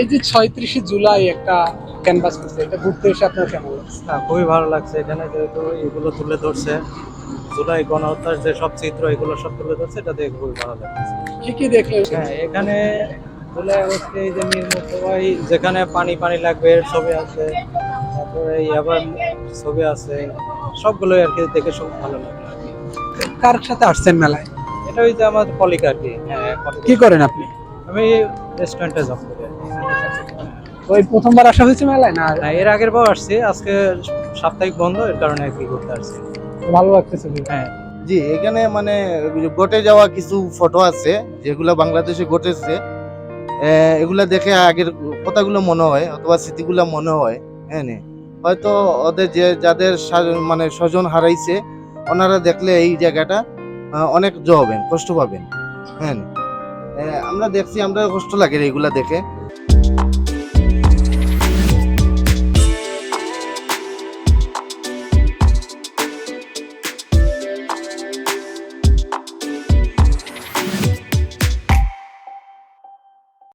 এই যে ছয়ত্রিশে জুলাই একটা ক্যানভাস করছে এটা ঘুরতে এসে আপনার কেমন লাগছে? হ্যাঁ খুবই ভালো লাগছে। এখানে যেহেতু এগুলো তুলে ধরছে জুলাই গণহত্যার যে সব চিত্র এগুলো সব তুলে ধরছে এটা দেখে খুবই ভালো লাগছে। কি কি দেখলেন হ্যাঁ এখানে হচ্ছে এই যে মীর মুস্তফাই যেখানে পানি পানি লাগবে এর ছবি আছে। তারপরে আবার ছবি আছে। সবগুলোই আর কি দেখে সব ভালো লাগল আর কি। কার সাথে আসছেন মেলায়? এটা ওই যে আমার কলিগ আর কি। হ্যাঁ কি করেন আপনি? আমি রেস্টুরেন্টে জব করি। ওই প্রথমবার আসা হয়েছে মেলায় না? না এর আগের বার আসছি। আজকে সাপ্তাহিক বন্ধ এর কারণে আর কি ঘুরতে আসছি। ভালো লাগতেছে হ্যাঁ। জি এখানে মানে ঘটে যাওয়া কিছু ফটো আছে যেগুলো বাংলাদেশে ঘটেছে। এগুলা দেখে আগের কথাগুলো মনে হয় অথবা স্মৃতিগুলো মনে হয় হ্যাঁ নে। হয়তো ওদের যে যাদের মানে স্বজন হারাইছে ওনারা দেখলে এই জায়গাটা অনেক জ হবেন কষ্ট পাবেন হ্যাঁ। আমরা দেখছি আমরা কষ্ট লাগে এগুলা দেখে।